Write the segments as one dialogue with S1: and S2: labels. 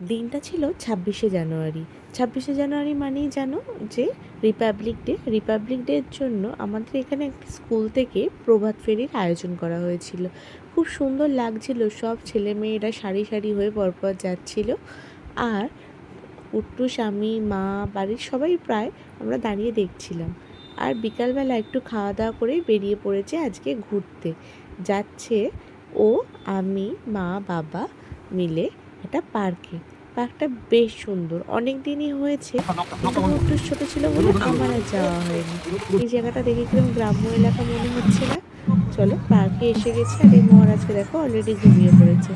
S1: দিনটা ছিল ছাব্বিশে জানুয়ারি। ছাব্বিশে জানুয়ারি মানেই জানো যে রিপাবলিক ডে রিপাবলিক ডের জন্য আমাদের এখানে একটি স্কুল থেকে প্রভাত ফেরির আয়োজন করা হয়েছিল। খুব সুন্দর লাগছিল, সব ছেলে মেয়েরা সারি সারি হয়ে পরপর যাচ্ছিল। আর উট্টু, স্বামী, মা, বাড়ির সবাই প্রায় আমরা দাঁড়িয়ে দেখছিলাম। আর বিকালবেলা একটু খাওয়া দাওয়া করে বেরিয়ে পড়েছে আজকে ঘুরতে। যাচ্ছে ও, আমি, মা, বাবা মিলে একটা পার্কে। পার্কটা বেশ সুন্দর। অনেক দিনই হয়েছে ছোটো ছিল বলে আমার আর যাওয়া হয়নি। এই জায়গাটা দেখে কীরকম গ্রাম্য এলাকা মনে হচ্ছে না। চলো পার্কে এসে গেছে। আর এই মহারাজকে দেখো অলরেডি ঘুমিয়ে পড়েছে।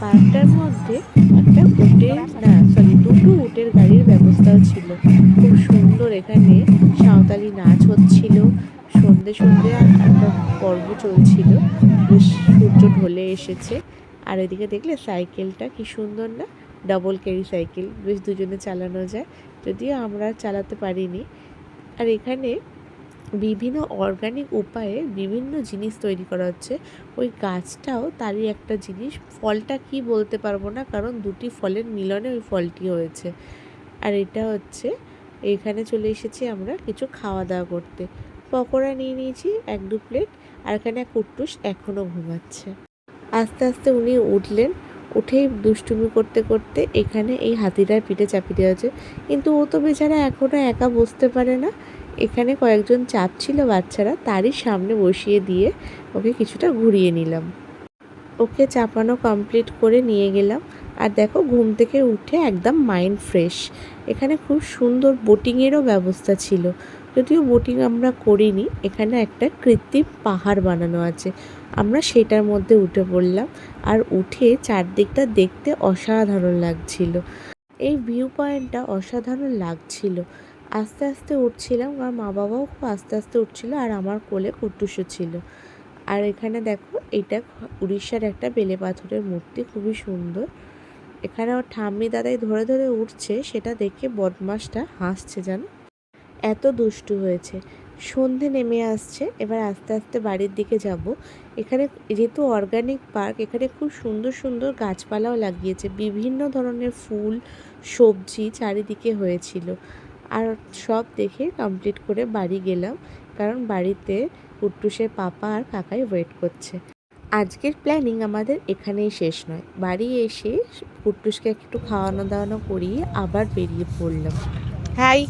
S1: পার্কটার মধ্যে একটা উটের, না সরি দুটো উটের গাড়ির ব্যবস্থাও ছিল। খুব সুন্দর এখানে। সাঁওতালি নাচ হচ্ছিল। সন্ধে সন্ধে একটা পর্ব চলছিল। বেশ সূর্য ঢলে এসেছে। আর এদিকে দেখলে সাইকেলটা কি সুন্দর না? Double carry cycle. বেশ দুজনে চালানো যায়। যদিও আমরা চালাতে পারিনি। আর এখানে বিভিন্ন অর্গানিক উপায়ে বিভিন্ন জিনিস তৈরি করা হচ্ছে। ওই গাছটাও তারই একটা জিনিস। ফলটা কি বলতে পারব না, কারণ দুটি ফলের মিলনে ওই ফলটি হয়েছে। আর এটা হচ্ছে, এখানে চলে এসেছি আমরা কিছু খাওয়া দাওয়া করতে। পকোড়া নিয়ে নিয়েছি, এক দু প্লেট। আর এখানে এক কুট্টুস এখনও ঘুমাচ্ছে। আস্তে আস্তে উনি উঠলেন। উঠেই দুষ্টুমি করতে করতে এখানে এই হাতিটার পিঠে চাপিয়ে দেওয়া হয়েছে। কিন্তু ও তো বেচারা এখনও একা বসতে পারে না। এখানে কয়েকজন চাপ ছিল বাচ্চারা, তারই সামনে বসিয়ে দিয়ে ওকে কিছুটা ঘুরিয়ে নিলাম। ওকে চাপানো কমপ্লিট করে নিয়ে গেলাম। আর দেখো, ঘুম থেকে উঠে একদম মাইন্ড ফ্রেশ। এখানে খুব সুন্দর বোটিংয়েরও ব্যবস্থা ছিল। যদিও বোটিং আমরা করিনি, এখানে একটা কৃত্রিম পাহাড় বানানো আছে। আমরা সেটার মধ্যে উঠে পড়লাম আর উঠে চারদিকটা দেখতে অসাধারণ লাগছিল। এই ভিউ পয়েন্টটা অসাধারণ লাগছিল। আস্তে আস্তে উঠছিলাম আর মা বাবাও খুব আস্তে আস্তে উঠছিল আর আমার কোলে কুট্টুসও ছিল। আর এখানে দেখো, এটা উড়িষ্যার একটা বেলে পাথরের মূর্তি, খুবই সুন্দর। এখানে ওর ঠাম্মি দাদাই ধরে ধরে উঠছে, সেটা দেখে বদমাসটা হাসছে জানো? এত দুষ্টু হয়েছে। সন্ধে নেমে আসছে। এবার আস্তে আস্তে বাড়ির দিকে যাব। এখানে যেহেতু অর্গানিক পার্ক এখানে খুব সুন্দর সুন্দর গাছপালাও লাগিয়েছে। বিভিন্ন ধরনের ফুল সবজি চারিদিকে হয়েছিল। আর সব দেখে কমপ্লিট করে বাড়ি গেলাম। কারণ বাড়িতে কুট্টুসের পাপা আর কাকাই ওয়েট করছে। আজকের প্ল্যানিং আমাদের এখানেই শেষ নয়। বাড়ি এসে কুট্টুসকে একটু খাওয়ানো দাওয়ানো করিয়ে আবার বেরিয়ে পড়লাম। হাই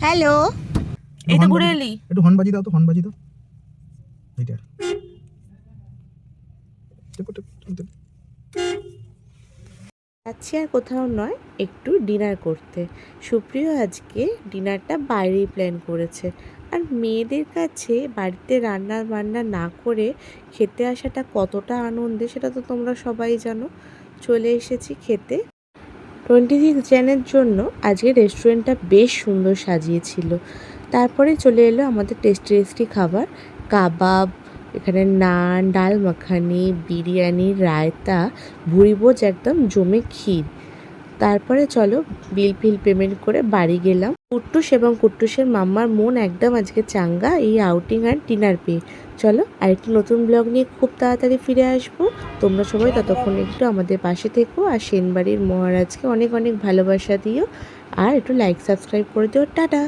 S1: হ্যালো ঘুরে এলি।
S2: একটু হর্ন বাজি দাও তো হর্ন বাজি দাও। এইটা।
S1: যাচ্ছি আর কোথাও নয় একটু ডিনার করতে। সুপ্রিয় আজকে ডিনারটা বাইরেই প্ল্যান করেছে। আর মেয়েদের কাছে বাড়িতে রান্না বান্না না করে খেতে আসাটা কতটা আনন্দে সেটা তো তোমরা সবাই জানো। চলে এসেছি খেতে। টোয়েন্টি সিক্স জ্যানের জন্য আজকে রেস্টুরেন্টটা বেশ সুন্দর সাজিয়েছিল। তারপরে চলে এলো আমাদের টেস্টি টেস্টি খাবার। কাবাব, এখানে নান, ডাল মাখানি, বিরিয়ানি, রায়তা ভুড়িভোজ একদম, জমে ক্ষীর। তারপরে চলো বিল ফিল পেমেন্ট করে বাড়ি গেলাম। কুট্টুস এবং কুট্টুসের মাম্মার মন একদম আজকে চাঙ্গা, এই আউটিং আর ডিনার পেয়ে। চলো আর আরেকটি নতুন ব্লগ নিয়ে খুব তাড়াতাড়ি ফিরে আসব। তোমরা সবাই ততক্ষণ একটু আমাদের পাশে থেকো আর সেনবাড়ির মহারাজকে অনেক অনেক ভালোবাসা দিও। আর একটু লাইক সাবস্ক্রাইব করে দিও। টাটা!